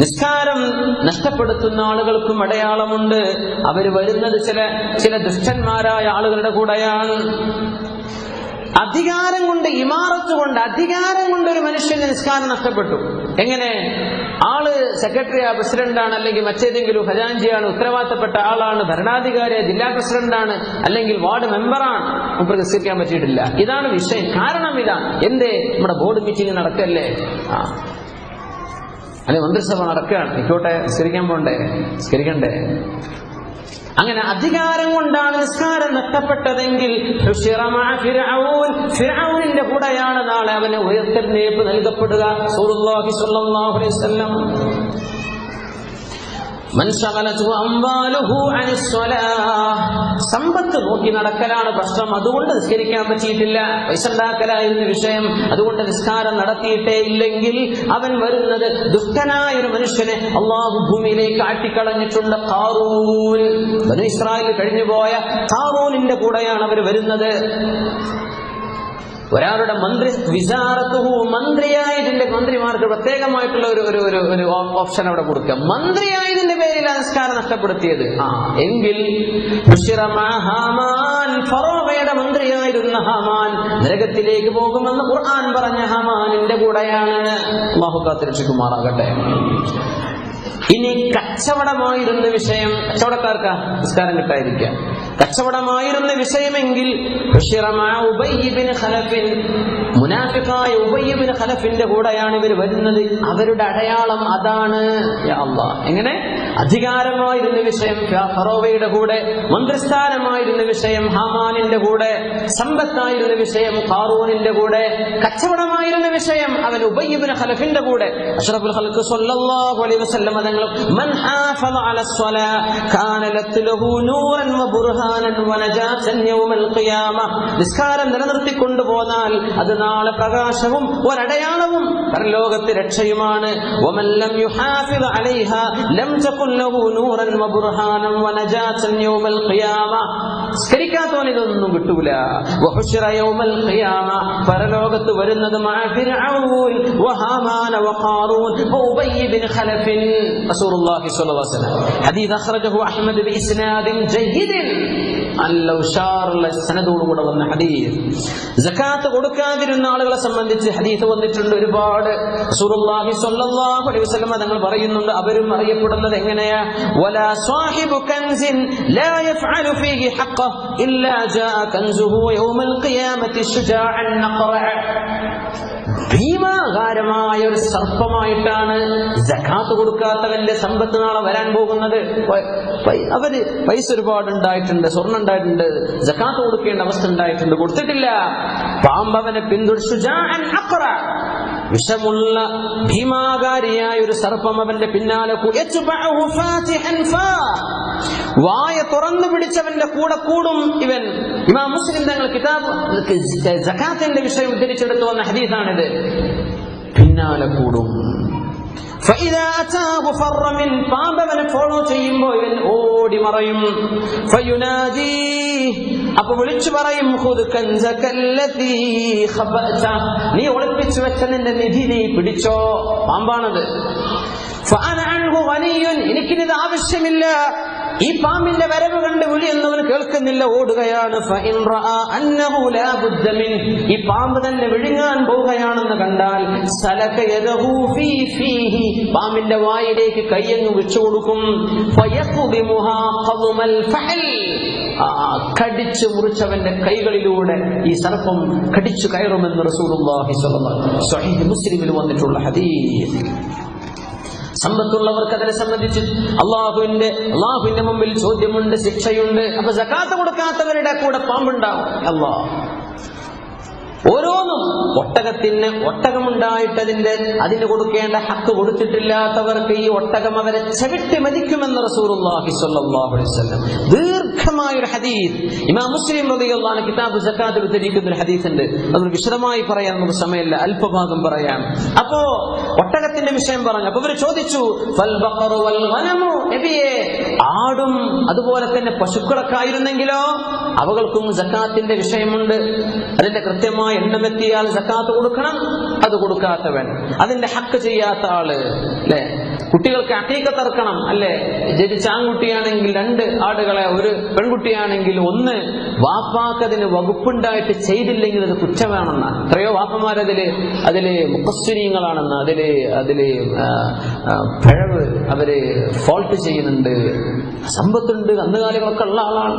നിസ്കാരം നഷ്ടപ്പെടുത്തുന്ന ആളുകൾക്കും അടയാളമുണ്ട്. അവർ വരുന്നത് ചില ചില ദുഷ്ടന്മാരായ ആളുകളുടെ കൂടെയാണ്. അധികാരം കൊണ്ട് ഇമാറത്ത് കൊണ്ട് അധികാരം കൊണ്ട് ഒരു മനുഷ്യന്റെ നിസ്കാരം നഷ്ടപ്പെട്ടു. എങ്ങനെ? ആൾ സെക്രട്ടറിയാ പ്രസിഡന്റാണ് അല്ലെങ്കിൽ മറ്റേതെങ്കിലും ഖജാൻജിയാണ് ഉത്തരവാദിത്തപ്പെട്ട ആളാണ് ഭരണാധികാരി ജില്ലാ പ്രസിഡന്റാണ് അല്ലെങ്കിൽ വാർഡ് മെമ്പറാണ് നമുക്ക് നിസ്കരിക്കാൻ പറ്റിയിട്ടില്ല. ഇതാണ് വിഷയം. കാരണം ഇതാണ്. എന്തേ? നമ്മുടെ ബോർഡ് മീറ്റിംഗ് നടക്കല്ലേ? അല്ലെ മന്ത്രിസഭ നടക്കുകയാണ്. നിൽക്കോട്ടെ നിസ്കരിക്കാൻ പോണ്ടേ? നിസ്കരിക്കണ്ടേ? അങ്ങനെ അധികാരം കൊണ്ടാണ് നിസ്കാരം നഷ്ടപ്പെട്ടതെങ്കിൽ. ഫിർഔനിന്റെ കൂടെയാണ് നാളെ അവന് ഉയർത്തെഴുന്നേൽപ്പ് നൽകപ്പെടുക. അലൈഹി വസല്ലം. സമ്പത്ത് നോക്കി നടക്കലാണ് പ്രശ്നം. അതുകൊണ്ട് നിസ്കരിക്കാൻ പറ്റിയിട്ടില്ല. പൈസ ഉണ്ടാക്കലായിരുന്നു വിഷയം. അതുകൊണ്ട് നിസ്കാരം നടത്തിയിട്ടേ ഇല്ലെങ്കിൽ അവൻ വരുന്നത് ദുഷ്ടനായ ഒരു മനുഷ്യനെ അള്ളാഹു ഭൂമിയിലേക്ക് ആട്ടിക്കളഞ്ഞിട്ടുണ്ട്. കാറൂൻ ഇസ്രായേൽ കഴിഞ്ഞുപോയ കാറൂനിന്റെ കൂടെയാണ് അവർ വരുന്നത്. ഒരാളുടെ മന്ത്രി വിചാരത്തുഹു മന്ത്രിയായതിന്റെ മന്ത്രിമാർക്ക് പ്രത്യേകമായിട്ടുള്ള ഒരു ഒരു ഒരു ഒരു ഓപ്ഷൻ അവിടെ കൊടുക്കുക. മന്ത്രിയായതിന്റെ പേരിൽ സംസ്കാരം നഷ്ടപ്പെടുത്തിയത്. ആ എങ്കിൽ മന്ത്രിയായിരുന്ന ഹമാൻ നരകത്തിലേക്ക് പോകുമെന്ന് ഖുർആൻ പറഞ്ഞ ഹമാനിന്റെ കൂടെയാണ്. അള്ളാഹു കാത്തിരക്ഷിക്കുമാറാകട്ടെ. ഇനി കച്ചവടമായിരുന്ന വിഷയം കച്ചവടക്കാർക്ക് നിസ്കാരം കിട്ടാതിരിക്കുക. കച്ചവടമായിരുന്ന വിഷയമെങ്കിൽ മുനാഫിക്കായ ഉബയ്യബിന് ഖലഫിന്റെ കൂടെയാണ് ഇവർ വരുന്നത്. അവരുടെ അടയാളം അതാണ്. അല്ലാ. എങ്ങനെ? അധികാരമായിരുന്ന വിഷയം ഫറോവയുടെ കൂടെ മന്ത്രിസ്ഥാനമായിരുന്ന വിഷയം ഹാമാനിന്റെ കൂടെ സമ്പത്തായിരുന്ന വിഷയം ഖാറൂനിന്റെ കൂടെ കച്ചവടമായിരുന്ന വിഷയം അവൻ ഉബയ്യബിന് ഖലഫിന്റെ കൂടെ. അഷ്റഫുൽ ഖൽഖ് സ്വല്ലല്ലാഹു അലൈഹി വസല്ലം തങ്ങൾ മൻ ഹാഫള അല സ്വലാ കാന ലത്ലഹു നൂറൻ വ ബുർഹാനൻ വ നജാസൻ യൗമൽ ഖിയാമ. നിസ്കാരം നിലനിർത്തി പോന്നാൽ അത് നാളെ പ്രകാശവും ഒരടയാളവും പരലോകത്തെ രക്ഷയുമാണ്. വമൻ ലം യുഹാഫിള അലൈഹ ലം തകുൻ ലഹു നൂറൻ വബുർഹാനൻ വനജാതൻ യൗമൽ ഖിയാമ. സ്കരിക്കാത്തവൻ ഇതൊന്നും കിട്ടൂല പരലോകത്ത് വരുന്നത് ഹദീസ് അഖ്റജഹു അഹ്മദ് ബിഇസ്നാദിൻ ജയ്യിദിൻ. നല്ല ഉഷാറുള്ള സനദോടുകൂടെ വന്ന ഹദീസ്. ജക്കാത്ത് കൊടുക്കാതിരുന്ന ആളുകളെ സംബന്ധിച്ച് ഹദീസ് വന്നിട്ടുണ്ട്. ഒരുപാട് റസൂലുള്ളാഹി സ്വല്ലല്ലാഹു അലൈഹി വസല്ലം തങ്ങൾ പറയുന്നുണ്ട്. അവരും അറിയപ്പെടുന്നത് എങ്ങനെയാ? വലാ സാഹിബു കൻസിൻ ലാ യഫ്അലു ഫീഹി ഹഖ്ഖ ഇല്ലാ ജാഅ കൻസുഹു യൗമൽ ഖിയാമത്തി ശുജാഅൻ നഖറ ഭീമാകാരമായ ഒരു സർപ്പമായിട്ടാണ് ജക്കാത്ത് കൊടുക്കാത്തവന്റെ സമ്പത്ത് നാളെ വരാൻ പോകുന്നത്. അവർ പൈസ ഒരുപാട് ഉണ്ടായിട്ടുണ്ട് സ്വർണം ഉണ്ടായിട്ടുണ്ട് ജക്കാത്ത് കൊടുക്കേണ്ട അവസ്ഥ ഉണ്ടായിട്ടുണ്ട് കൊടുത്തിട്ടില്ല. പാമ്പവനെ പിന്തുടച്ചു വിഷമുള്ള ഭീമാകാരിയായ ഒരു സർപ്പം അവന്റെ പിന്നാലെ വായ തുറന്നു പിടിച്ചവന്റെ കൂടെ കൂടും ഇവൻ. ഇമാം മുസ്ലിം തങ്ങൾ കിതാബ് ജക്കാത്തിന്റെ വിഷയം ഉദ്ധരിച്ചെടുത്തു വന്ന ഹദീസാണിത്. പിന്നാലെ കൂടും. പാമ്പവനെ ഫോളോ ചെയ്യുമ്പോ ഇവൻ ഓടി മറയും. അപ്പൊ വിളിച്ചു പറയും നീ ഒളിപ്പിച്ചു വെച്ച നിന്റെ നിധി നീ പിടിച്ചോ? പാമ്പാണത്. എനിക്കിനിത് ആവശ്യമില്ല. ഈ പാമ്പിന്റെ വരവ് കണ്ട് വിളി കേൾക്കുന്നില്ല ഓടുകയാണ്. ഈ പാമ്പ് തന്നെ വിഴുങ്ങാൻ പോവുകയാണെന്ന് കണ്ടാൽ പാമ്പിന്റെ വായിലേക്ക് കയ്യങ്ങ് വിച്ചു കൊടുക്കും കടിച്ചു മുറിച്ചവന്റെ കൈകളിലൂടെ ഈ സർപ്പം കടിച്ചു കയറുമെന്ന് റസൂലുള്ളാഹി മുസ്ലിമിൽ വന്നിട്ടുള്ള ഹദീസ്. സമ്പത്തുള്ളവർക്ക് അതിനെ സംബന്ധിച്ച് അള്ളാഹുവിന്റെ അള്ളാഹുവിന്റെ മുമ്പിൽ ചോദ്യമുണ്ട് ശിക്ഷയുണ്ട് അപ്പൊ സക്കാത്ത് കൊടുക്കാത്തവരുടെ കൂടെ പാമ്പുണ്ടാവും. അള്ളാഹ് ഓരോന്നും ഒട്ടകത്തിന് ഒട്ടകമുണ്ടായിട്ടതിന്റെ അതിന് കൊടുക്കേണ്ട ഹക്ക് കൊടുത്തിട്ടില്ലാത്തവർക്ക് ഈ ഒട്ടകം അവരെ ചവിട്ടി മതിക്കുമെന്ന് ദീർഘമായ ഒരു ഹദീസ്. ഇമാം മുസ്ലിം റബിയുള്ള കിതാബ് ജക്കാത്തിൽ ഉദ്ധരിക്കുന്ന ഒരു ഹദീസ് ഉണ്ട് അത് വിശദമായി പറയാൻ നമുക്ക് സമയമില്ല. അല്പഭാഗം പറയാം. അപ്പോ ഒട്ടകത്തിന്റെ വിഷയം പറഞ്ഞു. അപ്പൊ ഇവർ ചോദിച്ചു ആടും അതുപോലെ തന്നെ പശുക്കളൊക്കെ ആയിരുന്നെങ്കിലോ? അവകൾക്കും ജക്കാത്തിന്റെ വിഷയമുണ്ട്. അതിന്റെ കൃത്യമായ കൃത്യമായ എണ്ണമെത്തിയാൽ സക്കാത്ത് കൊടുക്കണം അത് കൊടുക്കാത്തവൻ. അതിന്റെ ഹക്ക് ചെയ്യാത്ത ആൾ അല്ലെ? കുട്ടികൾക്ക് അക്കീക്ക തർക്കണം അല്ലെ? ജനിച്ച ആൺകുട്ടിയാണെങ്കിൽ രണ്ട് ആടുകളെ ഒരു പെൺകുട്ടിയാണെങ്കിൽ ഒന്ന്. വാപ്പാക്കതിന് വകുപ്പുണ്ടായിട്ട് ചെയ്തില്ലെങ്കിൽ അത് കുറ്റമാണെന്ന. എത്രയോ വാപ്പമാരതിൽ അതിൽ മുഖസ്വരീയങ്ങളാണെന്ന് അതിൽ അതിൽ പിഴവ് അവർ ഫോൾട്ട് ചെയ്യുന്നുണ്ട്. സമ്പത്തുണ്ട് കന്നുകാലികളൊക്കെ ഉള്ള ആളാണ്.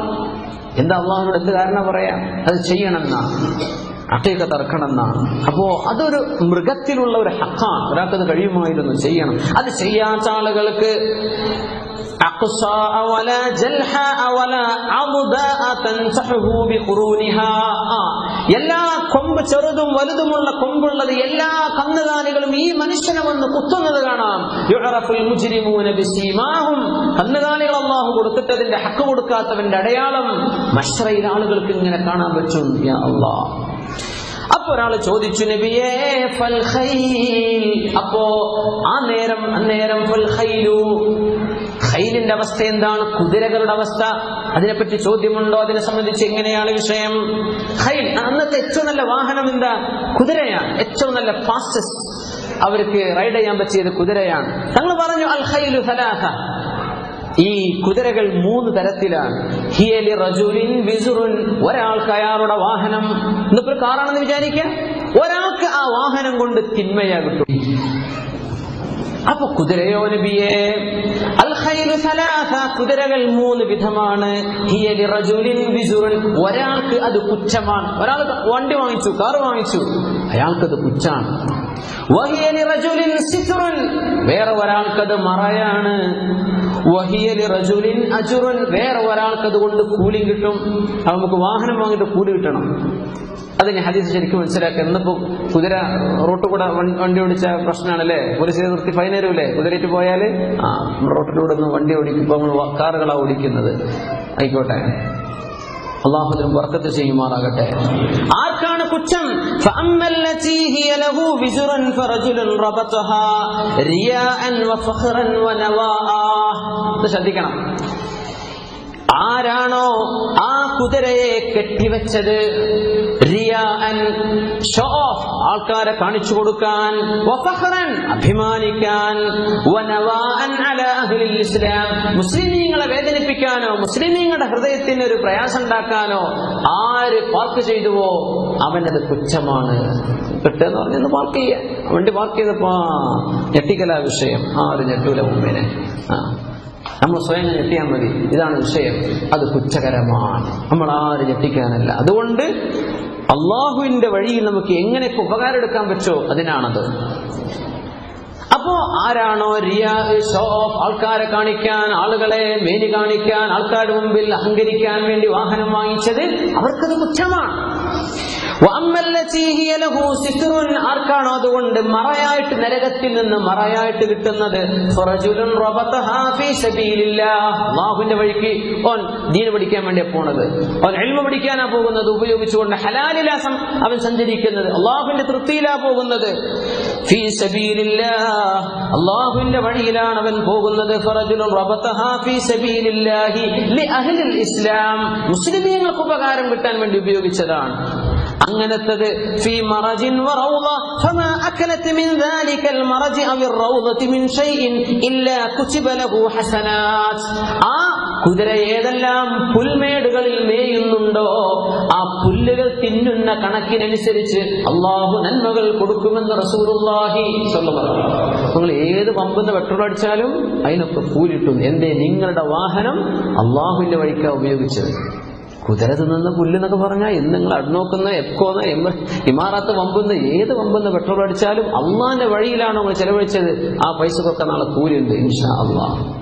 എന്താ അള്ളാഹുനോട് എന്ത് കാരണം പറയാം? അത് ചെയ്യണമെന്നാ. അട്ടയൊക്കെ ഇറക്കണം എന്നാണ് അപ്പോ അതൊരു മൃഗത്തിലുള്ള ഒരു ഹക്കാണ് ഒരാൾക്കത് കഴിയുമായിരുന്നു ചെയ്യണം. അത് ചെയ്യാത്ത ആളുകൾക്ക് എല്ലാ കൊമ്പ് ചെറുതും വലുതുമുള്ള കൊമ്പുള്ളത് എല്ലാ കന്നുകാലികളും ഈ മനുഷ്യനെ വന്ന് കുത്തുന്നത് കാണാം. കന്നുകാലികൾ അള്ളാഹു കൊടുത്തിട്ടതിന്റെ ഹക്ക് കൊടുക്കാത്തവന്റെ അടയാളം മഷ്റയിൽ ആളുകൾക്ക് ഇങ്ങനെ കാണാൻ പറ്റും അള്ളാഹ് അപ്പൊ ഒരാൾ ചോദിച്ചു നബിയേ ഫൽ ഖൈൽ. അപ്പോ ആ നേരം അന്നേരം ഫൽ ഖൈലു. ഖൈലിന്റെ അവസ്ഥ എന്താണ്? കുതിരകളുടെ അവസ്ഥ. അതിനെപ്പറ്റി ചോദ്യമുണ്ടോ? അതിനെ സംബന്ധിച്ച് എങ്ങനെയാണ് വിഷയം? ഖൈൽ അന്നത്തെ ഏറ്റവും നല്ല വാഹനം എന്താ? കുതിരയാണ്. ഏറ്റവും നല്ല ഫാസ്റ്റസ്റ്റ് അവർക്ക് റൈഡ് ചെയ്യാൻ പറ്റിയത് കുതിരയാണ്. തങ്ങൾ പറഞ്ഞു അൽ ഖൈലു സലാഹ ഈ കുതിരകൾ മൂന്ന് തരത്തിലാണ്. ഹിയലി റജുലിൻ വിസുറുൻ ഒരാൾക്ക് അയാളുടെ വാഹനം. ഇന്നിപ്പോ ഒരു കാറാണെന്ന് വിചാരിക്കാം ഒരാൾക്ക് ആ വാഹനം കൊണ്ട് തിന്മയാ കിട്ടും. അപ്പൊ കുതിരയോ നബിയെ? കുതിരകൾ മൂന്ന് വിധമാണ്. ഒരാൾക്ക് അത് കുറ്റമാണ്. ഒരാൾ വണ്ടി വാങ്ങിച്ചു കാർ വാങ്ങിച്ചു. അയാൾക്കത് കുറ്റാണ്. വേറെ ഒരാൾക്കത് മറയാണ്. വേറെ ഒരാൾക്കത് അതുകൊണ്ട് കൂലി കിട്ടും. നമുക്ക് വാഹനം വാങ്ങിയിട്ട് കൂലി കിട്ടണം. അത് ഞാൻ ഹദീസ് ശരിക്കും മനസ്സിലാക്കുക. എന്നിപ്പോ കുതിര റോട്ട് കൂടെ വണ്ടി ഓടിച്ച പ്രശ്നമാണല്ലേ? പോലീസ് നിർത്തി ഫൈൻ തരൂലേ കുതിരയിട്ട് പോയാൽ? ആ റോട്ടിലൂടെ ഒന്ന് വണ്ടി ഓടിക്കുമ്പോൾ നമ്മൾ കാറുകളാണ് ഓടിക്കുന്നത്. ആയിക്കോട്ടെ. അള്ളാഹുദിനും വർക്കത്ത് ചെയ്യുമാറാകട്ടെ. ആർക്കാണ് കുറ്റം ശ്രദ്ധിക്കണം. ആരാണോ ആ കുതിരയെ കെട്ടിവെച്ചത്? റിയാ ആൾക്കാരെ കാണിച്ചു കൊടുക്കാൻ അഭിമാനിക്കാൻ മുസ്ലിമീങ്ങളെ വേദനിപ്പിക്കാനോ മുസ്ലിമീങ്ങളുടെ ഹൃദയത്തിന് ഒരു പ്രയാസം ഉണ്ടാക്കാനോ ആര് പാർക്ക് ചെയ്തുവോ അവനത് കുറ്റമാണ് കിട്ടുകയെന്ന് പറഞ്ഞത് പാർക്ക് ചെയ്യാൻ വണ്ടി പാർക്ക് ചെയ്തപ്പോ ആ, ഞെട്ടിക്കലാ വിഷയം. ഒരു ഞെട്ടൂല മുമ്പിനെ ആ. നമ്മൾ സ്വയം ഞെട്ടിയാൽ മതി. ഇതാണ് വിഷയം. അത് കുറ്റകരമാണ്. നമ്മൾ ആര് ഞെട്ടിക്കാനല്ല. അതുകൊണ്ട് അള്ളാഹുവിന്റെ വഴിയിൽ നമുക്ക് എങ്ങനെയൊക്കെ ഉപകാരം എടുക്കാൻ പറ്റുമോ അതിനാണത്. അപ്പോ ആരാണോ റിയ ആൾക്കാരെ കാണിക്കാൻ ആളുകളെ മേനി കാണിക്കാൻ ആൾക്കാരുടെ മുമ്പിൽ അഹങ്കരിക്കാൻ വേണ്ടി വാഹനം വാങ്ങിച്ചത് അവർക്കത് കുറ്റമാണ്. ആർക്കാണോ അതുകൊണ്ട് മറയായിട്ട് നരകത്തിൽ നിന്ന് മറയായിട്ട് കിട്ടുന്നത്? അല്ലാഹുവിന്റെ വഴിക്ക് ഓൻ ദീൻ പഠിക്കാൻ വേണ്ടിയാ പോണത്. ഓൻ എൽമ പഠിക്കാനാ പോകുന്നത് ഉപയോഗിച്ചുകൊണ്ട് ഹലാലിലാസം അവൻ സഞ്ചരിക്കുന്നത്. അള്ളാഹുവിന്റെ തൃപ്തിയിലാ പോകുന്നത്. അള്ളാഹുവിന്റെ വഴിയിലാണ് അവൻ പോകുന്നത്. മുസ്ലിമീങ്ങൾക്ക് ഉപകാരം കിട്ടാൻ വേണ്ടി ഉപയോഗിച്ചതാണ്. അങ്ങനത്തത്. ആ കുതിര ഏതെല്ലാം പുൽമേടുകളിൽ മേയുന്നുണ്ടോ ആ പുല്ലുകൾ തിന്നുന്ന കണക്കിനനുസരിച്ച് അള്ളാഹു നന്മകൾ കൊടുക്കുമെന്ന് റസൂറുല്ലാഹി നിങ്ങൾ ഏത് പമ്പെന്ന് പെട്രോൾ അടിച്ചാലും അതിനൊക്കെ കൂലിട്ടും. എന്തേ നിങ്ങളുടെ വാഹനം അള്ളാഹുവിന്റെ വഴിക്കാണ് ഉപയോഗിച്ചത്? കുതിര തിന്നുന്ന പുല്ലെന്നൊക്കെ പറഞ്ഞാൽ ഇന്ന് നിങ്ങൾ അടുനോക്കുന്ന എപ്കോന്ന് എം- ഇമാറാത്ത് വമ്പുന്ന ഏത് വമ്പുന്ന പെട്രോൾ അടിച്ചാലും അള്ളാന്റെ വഴിയിലാണ് നമ്മൾ ചെലവഴിച്ചത്? ആ പൈസ പൈസക്കൊക്കെ നാളെ കൂലിയുണ്ട് ഇൻഷാ അള്ളാ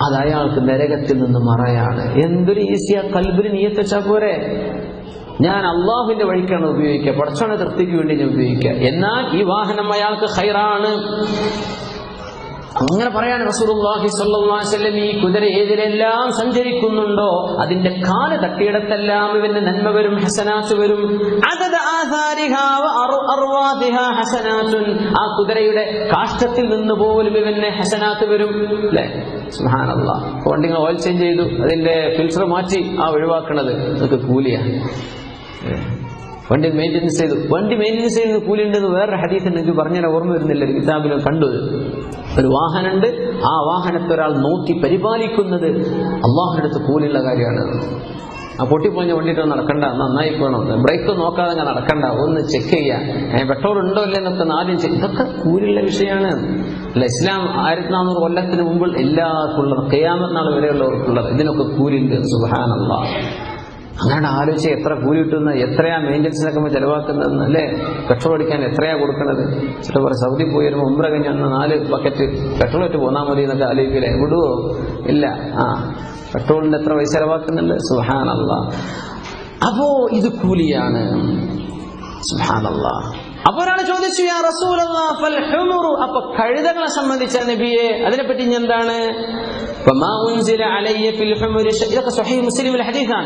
അത് അയാൾക്ക് നരകത്തിൽ നിന്ന് മറയാണ്. എന്തൊരു ഈസിയാ കൽബിന് നീയത്ത് വെച്ചാൽ പോരെ? ഞാൻ അള്ളാഹുവിന്റെ വഴിക്കാണ് ഉപയോഗിക്കുക. പടച്ചോണ തൃപ്തിക്ക് വേണ്ടി ഞാൻ ഉപയോഗിക്കുക. എന്നാൽ ഈ വാഹനം അയാൾക്ക് ഹൈറാണ്. അങ്ങനെ പറയാൻ അലൈഹി വസല്ലം ഈ കുതിര ഏതിലെല്ലാം സഞ്ചരിക്കുന്നുണ്ടോ അതിന്റെ കാൽ തട്ടിയിടത്തെല്ലാം ഇവന്റെ നന്മ വരും ഹസനാത്ത് വരും. ആ കുതിരയുടെ കാഷ്ടത്തിൽ നിന്ന് പോലും ഇവന്റെ ഹസനാത്ത് വരും. അല്ലെ സുബ്ഹാനല്ലാഹ് വണ്ടി ഓയിൽ ചേഞ്ച് ചെയ്തു അതിന്റെ ഫിൽറ്റർ മാറ്റി ആ ഒഴിവാക്കണത്. അതൊക്കെ കൂലിയാണ് വണ്ടി മെയിന്റനൻസ് ചെയ്തു വണ്ടി മെയിന്റനൻസ് ചെയ്ത് കൂലി ഉണ്ടെന്ന് വേറൊരു ഹദീസ് എനിക്ക് പറഞ്ഞാൽ ഓർമ്മ വരുന്നില്ല. ഒരു കിതാബിൽ കണ്ടു. ഒരു വാഹനമുണ്ട്. ആ വാഹനത്തെ ഒരാൾ നോക്കി പരിപാലിക്കുന്നത് അള്ളാഹുവിന്റെ അടുത്ത് കൂലിയുള്ള കാര്യമാണ്. ആ പൊട്ടിപ്പോഞ്ഞ വണ്ടിയിട്ട് നടക്കണ്ട. നന്നായി പോകണം ബ്രേക്ക് നോക്കാതെ നടക്കണ്ട. ഒന്ന് ചെക്ക് ചെയ്യുക പെട്രോൾ ഉണ്ടോ ഇല്ല എന്നൊക്കെ ആദ്യം ചെക്ക് ഇതൊക്കെ കൂലുള്ള വിഷയമാണ്. അല്ല ഇസ്ലാം ആയിരത്തി നാനൂറ് കൊല്ലത്തിന് മുമ്പ് എല്ലാവർക്കുള്ളത് കയ്യാമത്നാൾ വരെയുള്ളവർക്കുള്ളത്. ഇതിനൊക്കെ കൂലിണ്ട് സുബാനല്ല അങ്ങനെ ആലോചിച്ച് എത്ര കൂലി കിട്ടുന്ന എത്രയാ മെയിന്റനൻസിനൊക്കെ ചെലവാക്കുന്നതെന്ന് അല്ലേ? പെട്രോൾ അടിക്കാൻ എത്രയാ കൊടുക്കുന്നത്? ചില പറയും സൗദി പോയി വരുമ്പോൾ ഉമ്ര കഴിഞ്ഞ് അന്ന് നാല് ബക്കറ്റ് പെട്രോൾ ഇട്ട് പോന്നാൽ മതി എന്നൊക്കെ ആലോചിക്കില്ലേ? വിടുവോ? ഇല്ല. ആ. പെട്രോളിന് എത്ര പൈസ ചിലവാക്കുന്നുണ്ട്? സുഹാനല്ല അപ്പോ ഇത് കൂലിയാണ്. സുഹാനല്ല അപ്പൊ ഒരാൾ ചോദിച്ചു യാ റസൂലല്ലാ ഫൽ ഹുമുറു? അപ്പൊ കഴുതകളെ സംബന്ധിച്ച നബിയെ അതിനെപ്പറ്റി എന്താണ്? وما أنزل علي في الحمر شيء ഇതൊക്കെ صحيح مسلم الحديثان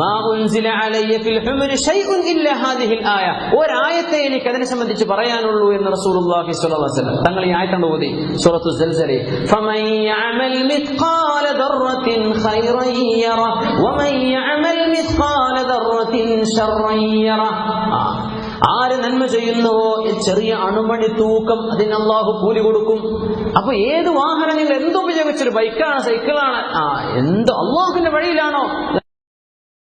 ما أنزل علي في الحمر شيء إلا هذه الآية ഒരായത്തെ എനിക്ക് അതിനെ സംബന്ധിച്ച് പറയാനുള്ളൂ എന്ന് റസൂലുള്ളാഹി സ്വല്ലല്ലാഹു അലൈഹി വസല്ലം തങ്ങൾ ഈ ആയത്താണ് ഓതി സൂറത്തു സൽസലി فمن يعمل مثقال ذرة خيرا يره ومن يعمل مثقال ذرة شرا يره ആ. ആര് നന്മ ചെയ്യുന്നുവോ ചെറിയ അണുമണി തൂക്കം അതിന് അള്ളാഹു കൂലി കൊടുക്കും. അപ്പൊ ഏത് വാഹനം നിങ്ങൾ എന്തുപയോഗിച്ചൊരു ബൈക്കാണ് സൈക്കിളാണ്. ആ എന്തോ അള്ളാഹുവിന്റെ വഴിയിലാണോ